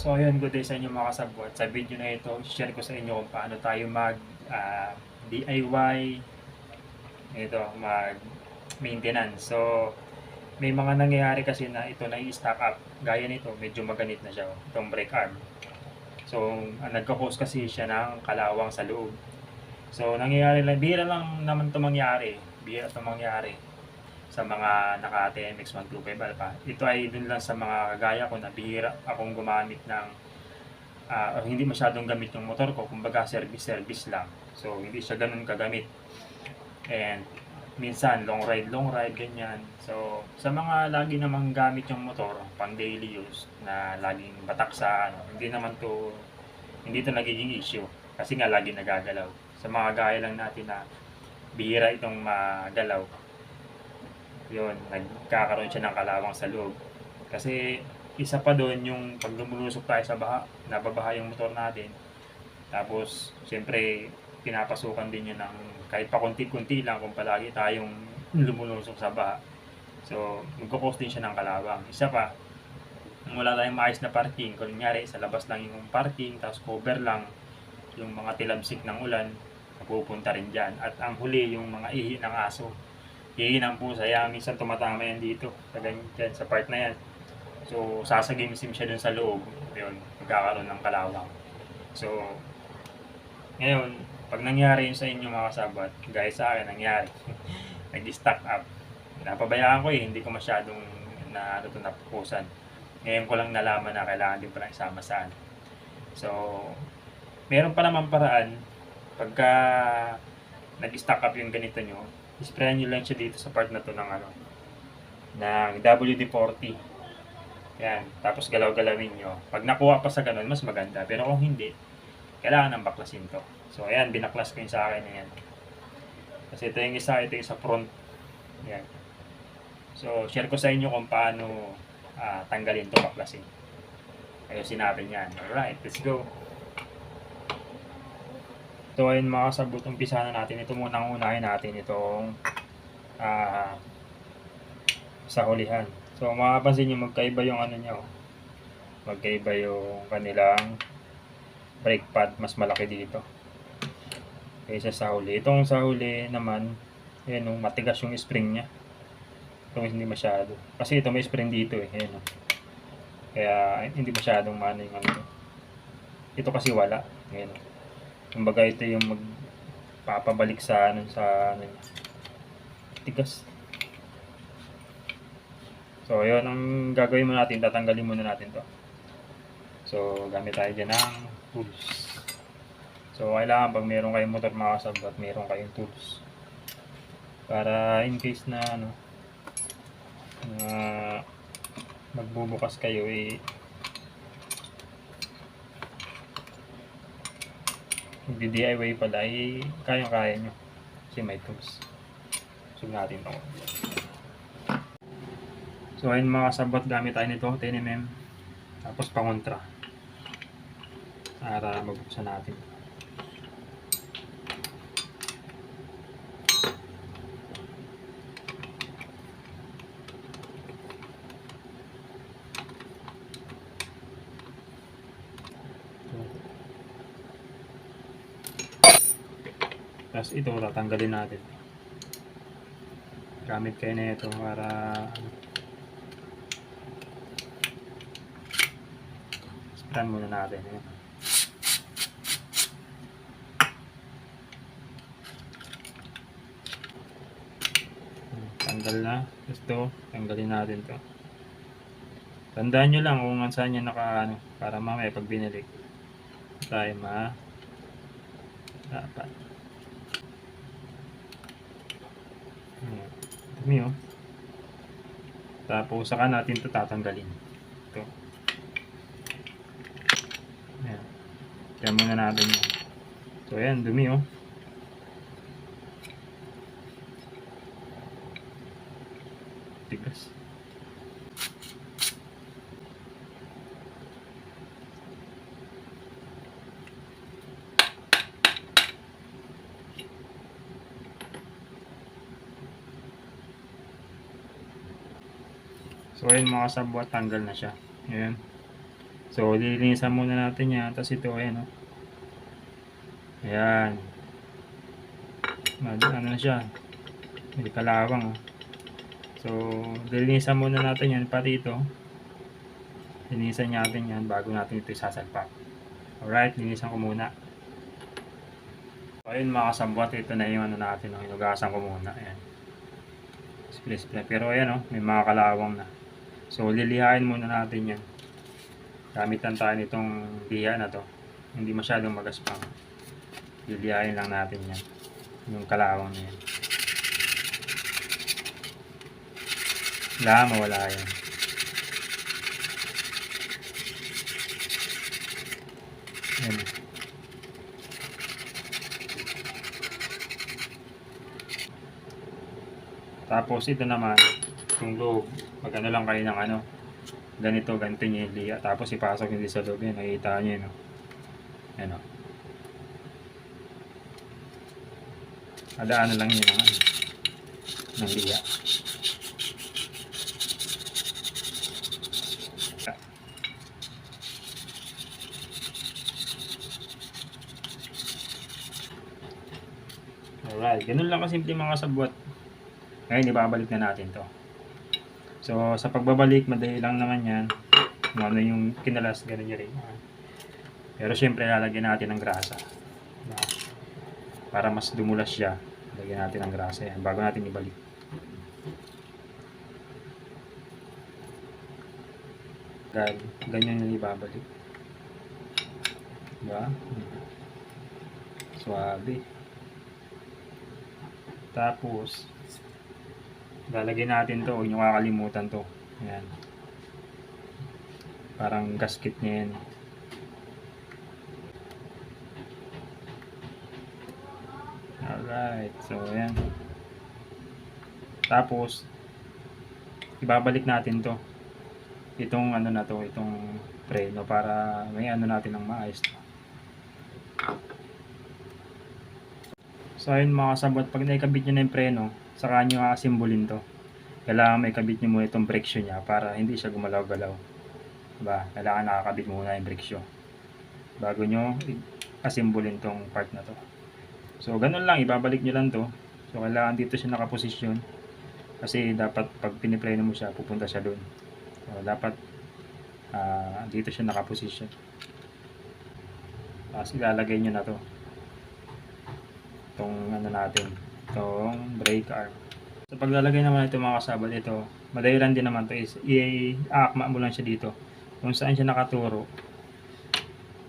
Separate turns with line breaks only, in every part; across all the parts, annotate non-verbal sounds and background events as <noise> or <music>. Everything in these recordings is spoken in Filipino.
So ayun, good day sa inyo mga kasabwat. Sa video na ito, share ko sa inyo kung paano tayo mag ah, DIY ito, mag maintenance. So may mga nangyayari kasi na ito na i-stack up. Gaya nito, medyo maganit na siya, oh, itong brake arm. So ang nagka-cause kasi siya ng kalawang sa loob. So nangyayari lang, bihira lang naman ito mangyari. Bihira ito mangyari sa mga naka TMX 125 Alpha. Ito ay dun lang sa mga kagaya ko na bihira akong gumamit ng or hindi masyadong gamit yung motor ko, kumbaga service-service lang. So hindi siya ganun kagamit. And minsan long ride, long ride, ganyan. So sa mga lagi namang gamit yung motor, pang daily use na laging batak sa ano, hindi naman to hindi to nagiging issue kasi nga lagi nagagalaw. Sa mga gaya lang natin na bihira itong magalaw, yun, nagkakaroon siya ng kalawang sa loob. Kasi isa pa doon yung pag lumulusok tayo sa baha, nababaha yung motor natin. Tapos, siyempre, pinapasukan din yun ng kahit pa konti-kunti lang kung palagi tayong lumulusok sa baha. So, magkukos din siya ng kalawang. Isa pa, kung wala tayong maayos na parking, kung nangyari, sa labas lang yung parking, tapos cover lang yung mga tilabsik ng ulan, napupunta rin dyan. At ang huli, yung mga ihi ng aso hihin ang pusa. Kaya minsan tumatama yan dito. Sa ganyan, sa part na yan. So, sasagimsim siya dun sa loob. Yun, magkakaroon ng kalawang. So, ngayon, pag nangyari yun sa inyo mga kasabat, guys sa akin, nangyari. <laughs> Nag-stack up. Napabayaan ko eh, hindi ko masyadong na ano to napupusan. Ngayon ko lang nalaman na kailangan din pala isama saan. So, meron pa naman paraan pagka nag-stack up yung ganito nyo, isprayan nyo lang siya dito sa part na to ng ano, ng WD-40. Yan. Tapos galaw-galawin nyo. Pag nakuha pa sa ganun, mas maganda. Pero kung hindi, kailangan ng baklasin to. So, ayan, binaklas ko yung sa akin na yan. Kasi ito yung isa, ito yung sa front. Yan. So, share ko sa inyo kung paano ah, tanggalin to baklasin. Ayusin natin yan. Alright, let's go. Ito ay mga kasabot, umpisa na natin. Ito muna unahin natin itong ah, sa hulihan. So makapansin nyo magkaiba yung ano nyo. Magkaiba yung kanilang brake pad. Mas malaki dito. Kaysa sa huli. Itong sa huli naman, yun, oh, matigas yung spring niya. Ito hindi masyado. Kasi ito may spring dito eh. Ayan, oh. Kaya hindi masyadong mano yung ano. Ito kasi wala. Ayan. oh. Kumbaga ito yung magpapabalik sa ano sa ano niya. Tigas. So, yun ang gagawin mo natin. Tatanggalin muna natin to. So, gamit tayo dyan ng tools. So, kailangan pag meron kayong motor mga kasabot, meron kayong tools. Para in case na ano, na magbubukas kayo eh, Magdi-DIY pala, eh, kaya-kaya nyo. Kasi may tools. Zoom natin ito. So, ayun mga kasabot, gamit tayo nito, 10mm. Tapos pangontra. Para mabuksan natin. Tapos ito, tatanggalin natin. Gamit kayo na ito para Spread muna natin. Ayan. Tanggal na. Gusto, tanggalin natin to. Tandaan nyo lang kung saan nyo naka ano, para mamaya pag binalik tayo ma dapat. Ayan. Dumi oh. Tapos saka natin ito tatanggalin. Ito. Ayan. Kaya muna natin yan. So ayan, dumi oh. Tigas. So ayun mga sabwat, tanggal na siya. Ayan. So, lilinisan muna natin yan. Tapos ito, ayan, oh. Ayan. Ano na siya. May kalawang, oh. So, lilinisan muna natin yan. Pati ito. Linisan natin yan bago natin ito isasalpak. Alright, linisan ko muna. Ayun mga kasambot, ito na yung ano natin, oh. Hinugasan ko muna. Ayan. Spray, spray. Pero ayan, oh, may mga kalawang na. So, lilihain muna natin yan. Gamitan tayo nitong liha na to. Hindi masyadong magaspang. Lilihain lang natin yan. Yung kalawang na yan. Wala, mawala yan. Yan. Tapos ito naman, yung loob, pag ano lang kayo ng ano, ganito, ganito niya yung liya. Tapos ipasok din sa loob yan, nakikita nyo yun. oh. Yan o. Adaanan lang yun ng ano, ng liya. Alright, ganun lang kasimple mga sabwat. Ngayon, ibabalik na natin to. So, sa pagbabalik, madali lang naman yan. Kung ano yung kinalas, ganun nyo rin. Pero syempre, lalagyan natin ng grasa. Para mas dumulas siya, lagyan natin ng grasa yan bago natin ibalik. Gan ganyan yung ibabalik. Diba? Suabe. Tapos, lalagyan natin to, huwag nyo kakalimutan to. Ayan. Parang gasket niya yan. Alright, so ayan. Tapos, ibabalik natin to. Itong ano na to, itong preno para may ano natin ng maayos. So ayun mga kasabot, pag naikabit nyo na yung preno, saka nyo asimbolin to. Kailangan may kabit nyo muna itong brake shoe niya para hindi siya gumalaw-galaw. Diba? Kailangan nakakabit muna yung brake shoe. Bago nyo asimbolin tong part na to. So ganun lang, ibabalik nyo lang to. So kailangan dito siya nakaposisyon. Kasi dapat pag piniplay mo siya, pupunta siya doon. So dapat ah, dito siya nakaposisyon. Tapos ilalagay nyo na to itong ano natin itong brake arm. Sa paglalagay naman ito mga kasabot ito madali lang din naman to is i-aakma mo lang siya dito. Kung saan siya nakaturo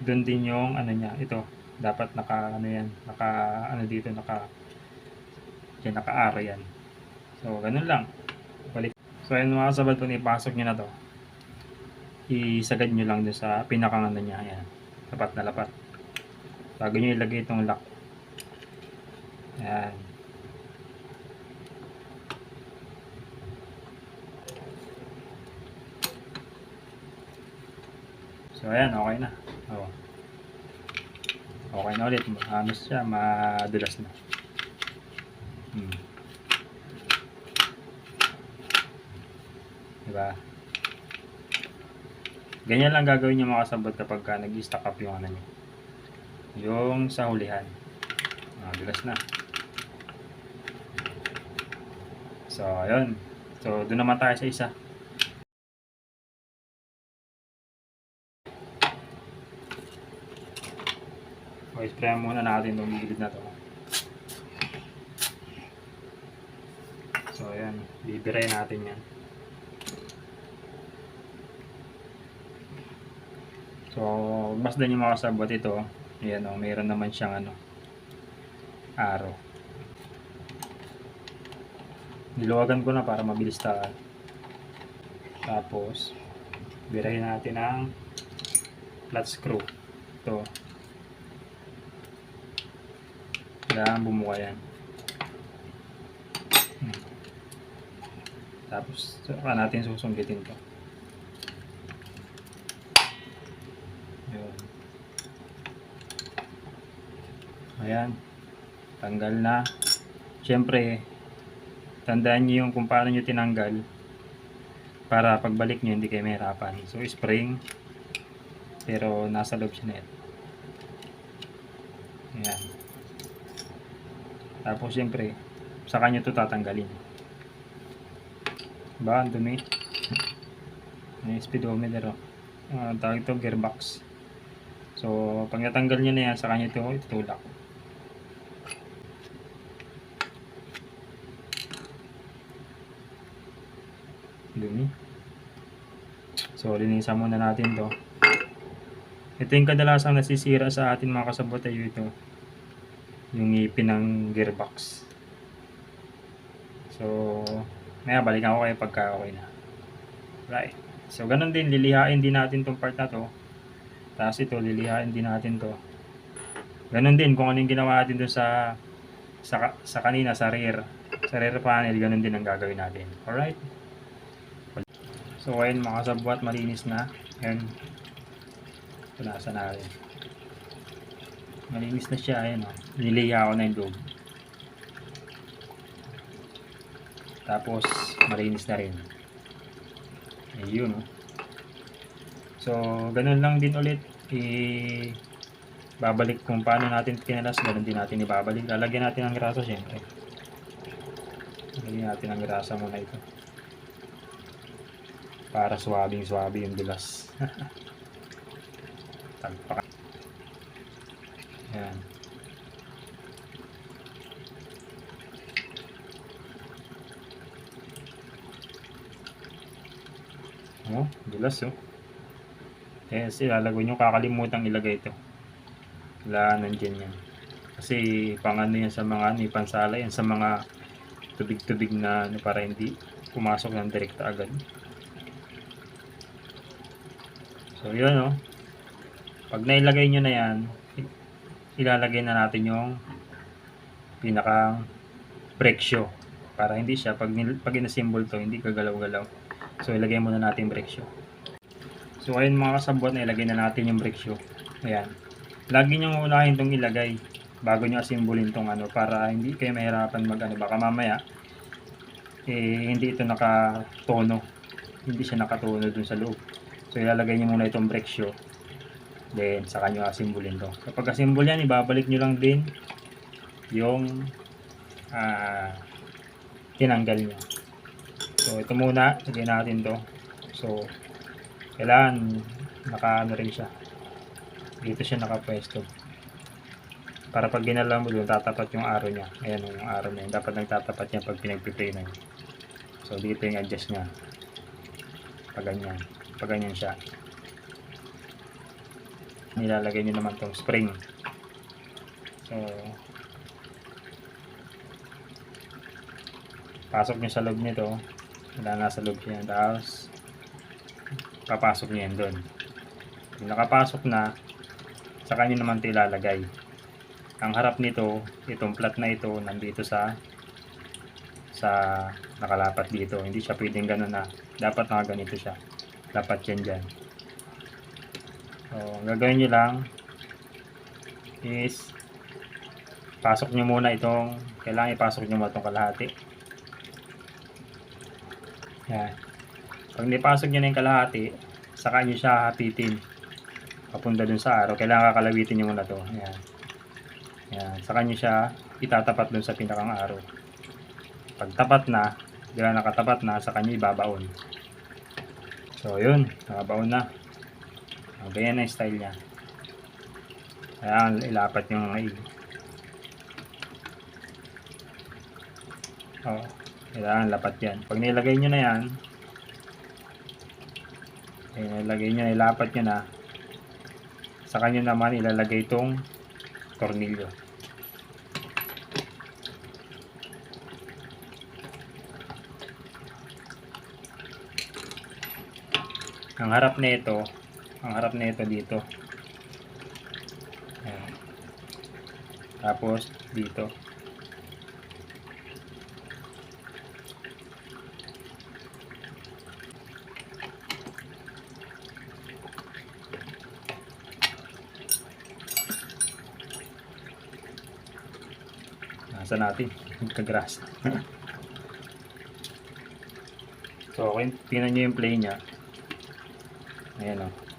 doon din yung ano niya ito dapat naka ano yan naka ano dito naka yan naka arrow yan. So ganun lang. Balik. So ayun mga kasabot kung ipasok nyo na to isagad nyo lang dun sa pinakang ano niya yan lapat na lapat. Bago nyo ilagay itong lock. Ayan. So, ayan, okay na. Oh. Okay na ulit. Mahamis siya, madulas na. Hmm. Diba? Ganyan lang gagawin niyo mga kasabot kapag ka nag-stack up yung ano niyo. Yung sa hulihan. Madulas na. So, ayun. So, doon naman tayo sa isa. Okay, spray muna natin itong gilid na to. So, ayan. Bibiray natin yan. So, mas din yung mga kasabot ito. Ayan o, mayroon naman siyang ano, araw. Niluwagan ko na para mabilis tayo. Tapos, birahin natin ang flat screw. Ito. Kailangan bumuka yan. Tapos, saka natin susunggitin to. Yun. Ayan. Tanggal na. Siyempre, tandaan nyo yung kung paano nyo tinanggal para pagbalik nyo hindi kayo mahirapan. So, spring. Pero nasa loob siya net. Ayan. Tapos siyempre, sa kanya to tatanggalin. Ba, ang dumi. May speedometer oh. Ah, tawag ito gearbox. So, pag natanggal niya na yan, sa kanya ito itutulak. Dumi. So, linisan muna natin to. Ito yung kadalasang nasisira sa atin mga kasabot ay ito. Yung ngipin ng gearbox. So, maya balikan ko kayo pagka okay na. Right. So, ganun din, lilihain din natin tong part na to. Tapos ito, lilihain din natin to. Ganun din, kung ano yung ginawa natin dun sa, sa, sa kanina, sa rear. Sa rear panel, ganun din ang gagawin natin. Alright? So, ayun mga kasabwat, malinis na. Ayan. Punasan natin. Malinis na siya, ayun o. Niliha ko na yung loob. Tapos, malinis na rin. Ayun o. So, ganun lang din ulit. I babalik kung paano natin kinalas, ganun din natin ibabalik. Lalagyan natin ng grasa syempre. Lalagyan natin ng grasa muna ito. Para swabing swabe yung dulas. <laughs> Tagpak. Ayan. Oh, dulas oh. Yes, ilalagay nyo. Kakalimutan ilagay ito. Wala nandyan yan. Kasi pang ano yan sa mga ano, pansala yan sa mga tubig-tubig na ano, para hindi pumasok ng direkta agad. So yun oh. Pag nailagay nyo na yan, ilalagay na natin yung pinakang brake shoe. Para hindi siya, pag, pag inasimbol to, hindi kagalaw-galaw. So ilagay muna natin brake shoe. So ayun mga kasabot na ilagay na natin yung brake shoe. Ayan. Lagi nyo unahin itong ilagay bago nyo asimbolin tong ano para hindi kayo mahirapan mag ano. Baka mamaya eh, hindi ito nakatono. Hindi siya nakatono dun sa loob. So ilalagay nyo muna itong brake shoe. Then saka nyo asimbolin to. Kapag asimbol yan, ibabalik nyo lang din yung ah tinanggal nyo. So ito muna, lagay natin to. So kailangan naka ano rin siya dito siya nakapwesto para pag ginala mo doon tatapat yung arrow niya ayan yung arrow niya dapat nagtatapat niya pag pinagpiplay na yun. so dito yung adjust niya pag ganyan pag ganyan siya nilalagay niyo naman tong spring so pasok niyo sa loob nito wala nasa loob siya tapos papasok niya yan doon. Kung nakapasok na, sa kanya naman ito ilalagay. Ang harap nito, itong plat na ito, nandito sa sa nakalapat dito. Hindi siya pwedeng ganun na. Dapat mga ganito siya. Dapat yan dyan. So, gagawin nyo lang is pasok nyo muna itong kailangan ipasok nyo muna itong kalahati. Yan. Pag nipasok nyo na yung kalahati, saka nyo siya hapitin. Papunta dun sa araw. Kailangan kakalawitin nyo muna to. Ayan. Ayan. Saka nyo siya itatapat dun sa pinakang araw. Pag tapat na, di nakatapat na, saka nyo ibabaon. So, yun. Nakabaon na. O, ganyan na yung style niya. Ayan, ilapat yung mga ig. O, kailangan lapat yan. Pag nilagay nyo na yan, eh, ilagay nyo, ilapat nyo na. Sa kanya naman ilalagay itong tornilyo. Ang harap nito, ang harap nito dito. Ayan. Tapos dito. Nasa natin. <laughs> Kagras. <laughs> so, okay. Tingnan nyo yung play niya. Ayan o.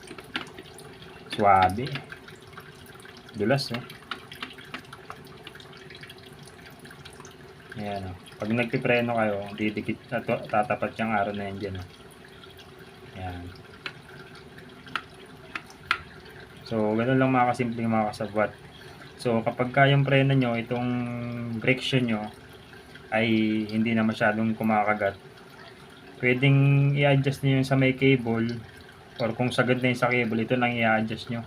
Suwabe. Dulas, oh. Ayan, oh. Pag nagpipreno kayo, didikit, tato- tatapat yung araw na yan dyan, oh. Ayan. So, ganun lang mga kasimpleng mga kasabwat. So, kapag kayang preno nyo, itong shoe nyo, ay hindi na masyadong kumakagat. Pwedeng i-adjust yung sa may cable, or kung sagad na yung sa cable, ito lang i-adjust nyo.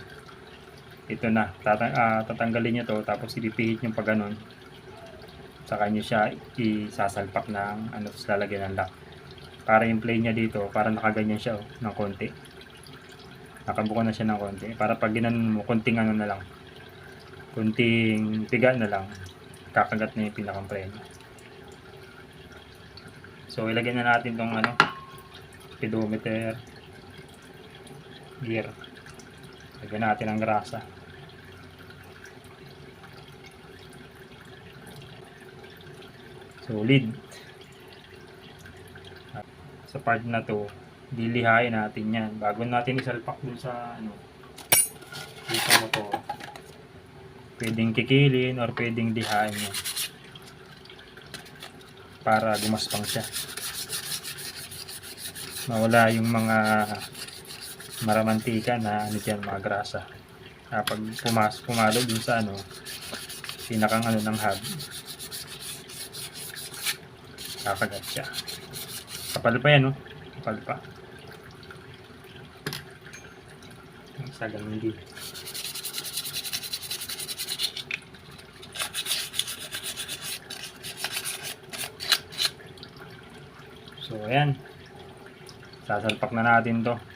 Ito na, tata- ah, tatanggalin nyo to, tapos ipipihit nyo pa ganun. Saka nyo siya isasalpak ng ano, lalagyan ng lock. Para yung play niya dito, para nakaganyan siya oh, ng konti. Nakabuka na siya ng konti. Para pag ginanon mo, konting ano na lang. Konting piga na lang. Kakagat na yung pinakang preno. So, ilagay na natin tong ano, speedometer, gear. Lagyan natin ang grasa. Solid. Sa part na to, dilihain natin yan. Bago natin isalpak dun sa ano, dito mo to. Pwedeng kikilin or pwedeng lihain mo. Para gumaspang siya. Mawala yung mga maramantika na ano dyan, mga grasa. Kapag pumas, pumalo dun sa ano, pinakang ano ng hub, kakagat siya. Kapal pa yan, no? Kapal pa. Ang sagang hindi. So, ayan. Sasalpak na natin to.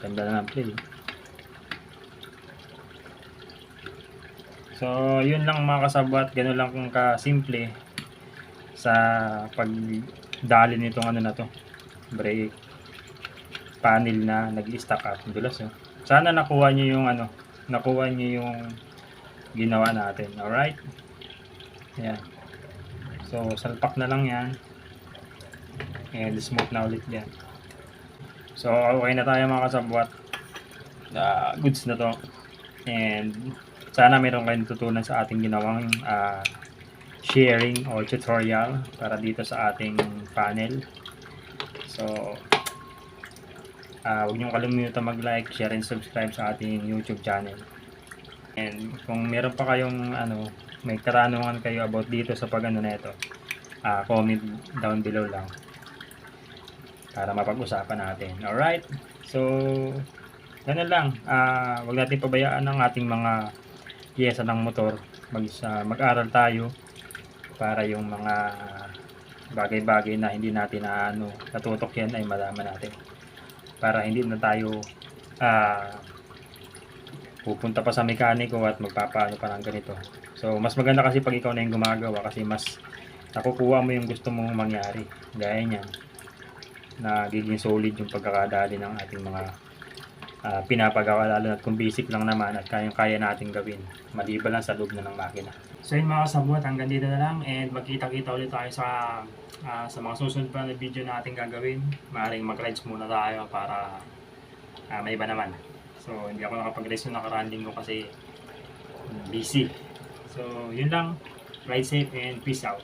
Ganda ng play. So, yun lang mga kasabwat. Ganun lang kung kasimple sa pagdali nitong ano na to. Brake panel na nag-stack up. Dulas, oh. Sana nakuha niyo yung ano, nakuha niyo yung ginawa natin. Alright? Ayan. So, salpak na lang yan. And smooth na ulit yan. So, okay na tayo mga kasabwat. Ah, goods na to. And sana meron kayong tutunan sa ating ginawang ah, sharing or tutorial para dito sa ating panel. So, ah huwag niyong kalimutan mag-like, share, and subscribe sa ating YouTube channel. And kung meron pa kayong ano, may katanungan kayo about dito sa pag-ano na ito, ah, comment down below lang para mapag-usapan natin. Alright? So, ganun lang. Ah, wag natin pabayaan ang ating mga piyesa ng motor. Mag, sa- mag-aral tayo para yung mga bagay-bagay na hindi natin na ano, natutok yan ay malaman natin. Para hindi na tayo ah, pupunta pa sa mekaniko at magpapaano pa ng ganito. So, mas maganda kasi pag ikaw na yung gumagawa kasi mas nakukuha mo yung gusto mong mangyari. Gaya niyan nagiging solid yung pagkakadali ng ating mga ah, pinapagawa na kung basic lang naman at kayang-kaya natin gawin maliban lang sa loob na ng makina. So yun mga kasabot, hanggang dito na lang and magkita-kita ulit tayo sa ah, sa mga susunod pa na video na ating gagawin. Maaaring mag-rides muna tayo para ah, may iba naman. So hindi ako nakapag-rides yung nakaraan linggo kasi busy. So yun lang. Ride safe and peace out.